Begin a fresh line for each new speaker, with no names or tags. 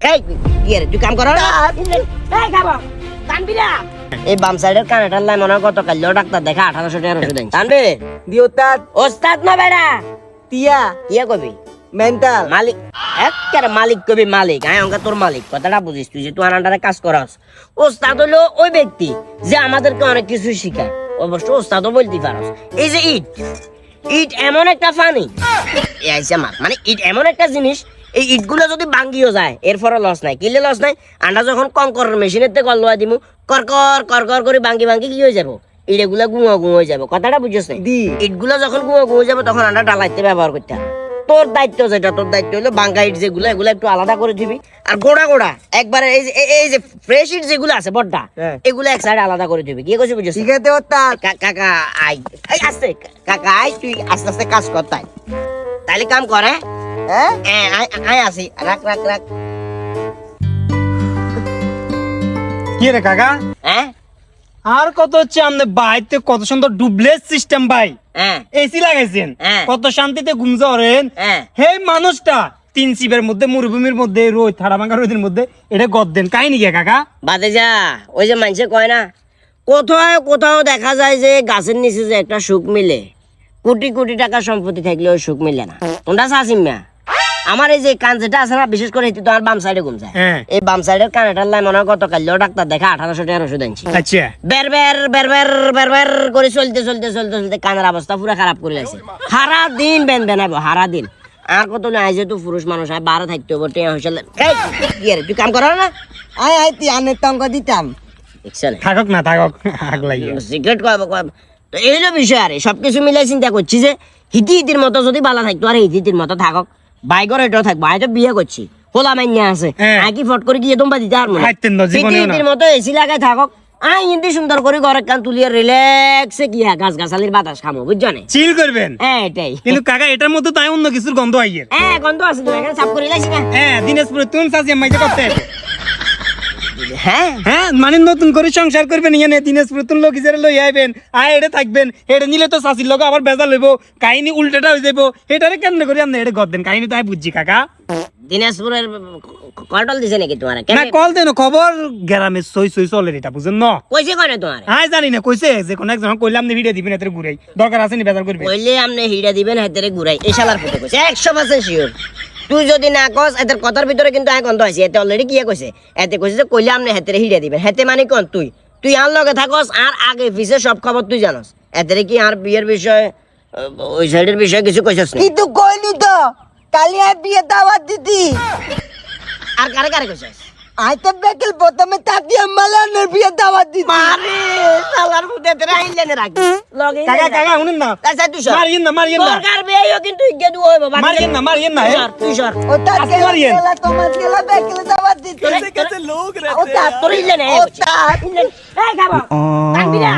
এই কি তুই কাম কর এই খাব। টানবি এই বাম সাইডের কানেটার লাই মনে গত ডাক্তার দেখা আঠারোশো টাকার ওষুধ আনছে টানবি
দিও
ওস্তাদ। না বেড়া?
তিয়া
কবি?
মেন্টাল।
মালিক। একের মালিক কবি মালিক অঙ্কা তোর মালিক কথাটা বুঝিস তুই যে তুই আনান্ডারে কাজ করস। ওস্তাদ হলো ওই ব্যক্তি যে আমাদেরকে অনেক কিছু শিখায়। অবশ্য ওস্তাদও বলতে পারস। এই যে ইট ইট এমন একটা ফানি আইসা মার মানে ইট এমন একটা জিনিস এই ইটগুলো যদি ভাঙ্গিও যায় এরপরে লস নাই। কিলে লস নাই? আন্ডা যখন কঙ্কর মেশিনের থেকে গল্লা দিমু কর কর কর কর করে ভাঙ্গি ভাঙ্গি কি হয়ে যাব? ইটগুলা গুঁয়া গুঁ হয়ে যাব। কথাটা বুঝছিস না ইটগুলো যখন গুঁয়া গুঁ হয়ে যাবে তখন আন্ডা ডালাইতে ব্যবহার করতে হবে। তোর দায়িত্ব যেটা তোর দায়িত্ব হলো বাঙ্গা ইট যেগুলো এগুলো একটু আলাদা করে দিবি। আর গোড়া গোড়া একবারে এই যে এই- যে ফ্রেশ ইট যেগুলো আছে বড়টা
হ্যাঁ।
এগুলো এক সাইড আলাদা করে দিবি। কি করছিস বুঝছিস
ঠিক আছে
কাকা আই আস্তে কাকা আই তুই আস্তে আস্তে কাজ কর তাই। তাইলে কাম কর হ্যাঁ?
হ্যাঁ?
হ্যাঁ, আই আই আসি। রাখ রাখ রাখ।
কি রে কাকা?
হ্যাঁ?
আর কত হচ্ছে আমাদের বাইতে কত সুন্দর ডুবলেস সিস্টেম ভাই?
হ্যাঁ।
এসি লাগাইছেন। কত শান্তিতে ঘুম যাওয়ারেন হে মানুষটা তিন শিবের মধ্যে মরুভূমির মধ্যে রোদ থাড়া ভাঙা রোদের মধ্যে এটা গদ দেন। কাহিনি কে কাকা?
বাদে যা ওই যে মানুষে কয় না কোথাও কোথাও দেখা যায় যে গাছের নিচে যে একটা সুখ মিলে। কোটি কোটি টাকা সম্পত্তি থাকলে ওই সুখ মিলে না। তোমরা চাষিম না আমার এই যে কান যেটা আছে না বিশেষ করে এটি তোমার বাম সাইডে যায়।
হ্যাঁ।
এই বাম সাইডের কানেটার লাই মনে হয় গত কাল্য ডাক্তার দেখা আঠারোশো টাকার ওষুধ আনছি
আচ্ছা।
বের বের বের বের বের বের করে চলতে চলতে চলতে চলতে কানের অবস্থা পুরো খারাপ করে লাগছে সারা দিন বেন বেনাবো সারা দিন আর কত না আইছে তো পুরুষ মানুষ আয় বারো থাকতে হবে টিয়া হয়েছিল এই কি রে, তুই কাম কর না?
আই আই তি আনের তঙ্গ দিতাম।
থাকক না থাকক আগ
কয় তো এই হলো বিষয় আরে সবকিছু মিলাই চিন্তা করছি যে হিতি হিতির মতো যদি বালা থাকতো আর হিতি হিতির মতো থাকক। বাইকর এটাও থাকব আয় তো বিয়ে করছি হোলা মাইন্যা আছে।
হ্যাঁ।
আয় কি ফট করে গিয়ে তোমরা দিতে
জীবনেও না।
হিতির মতো এসি লাগাই থাকক। ইন্দি সুন্দর করে ঘরের কান তুলিয়ে রিল্যাক্সে কি গাছ গাছালির বাতাস খামো বুঝছ না?
চিল করবেন?
হ্যাঁ এটাই।
কিন্তু কাকা এটার মধ্যে তাই অন্য কিছুর গন্ধ আইয়ের।
হ্যাঁ গন্ধ আছে তো এখানে সাফ করে লাইছি না।
হ্যাঁ দিনাজপুরে চাষি মাইতে করতে।
হ্যাঁ।
হ্যাঁ মানে নতুন করে সংসার করবেন ইয়ানে দিনাজপুরে তুন লোক হিসেবে লই আইবেন আয় এটা থাকবেন এটা নিলে তো চাষির লোক আবার বেজা লইব কাহিনী উল্টাটা হয়ে যাব এটারে কেমনে করে আপনি এটা কাহিনী তো বুঝছি কাকা।
দিনাজপুরের কন্ট্রোল দিছে নাকি তোমার?
না কল দেন খবর গ্রামে সই সই চলে এটা বুঝেন না?
কইছে কনে তোমার?
হ্যাঁ জানি না কইছে যে কোন একজন কইলাম না ভিডিও দিবেন এত ঘুরাই। দরকার আছে নি বেজার করবে
কইলে আমনে হিড়া দিবেন হাতেরে ঘুরাই। এই শালার ফুটে কইছে একশো পার্সেন্ট শিওর তুই যদি না কস এদের কথার ভিতরে কিন্তু আয় গন্ধ আছে। এতে অলরেডি কি কইছে এতে কইছে যে কইলে আমনে হাতেরে হিড়া দিবেন। হেতে মানে কোন তুই? তুই আর লগে থাকস আর আগে পিছে সব খবর তুই জানস। এতে কি আর বিয়ের বিষয়ে ওই সাইডের বিষয়ে কিছু কইছস না?
কিন্তু কইলি তো কালি আই বিয়ে দাওয়াত দিতি।
আর কারে কারে কইছস
আই তো বেকেল প্রথমে তাতি মালানের বিয়ে দাওয়াত দিতি।
মারে শালার ফুটে তেরে আইলে না রাখি লগে
কাকা কাকা শুনেন না।
আচ্ছা তুই সর
মারিয়েন না মারিয়েন না।
দরকার বিয়েও কিন্তু ইগে দুও হইব বাকি
মারিয়েন না মারিয়েন না
তুই। সর,
ও তার
আজকে মারিয়েন।
গেলা তোমার গেলা বেকেল দাওয়াত দিতি।
ও তা তোর ইলে না
ও তার।
এই খাব কানবি না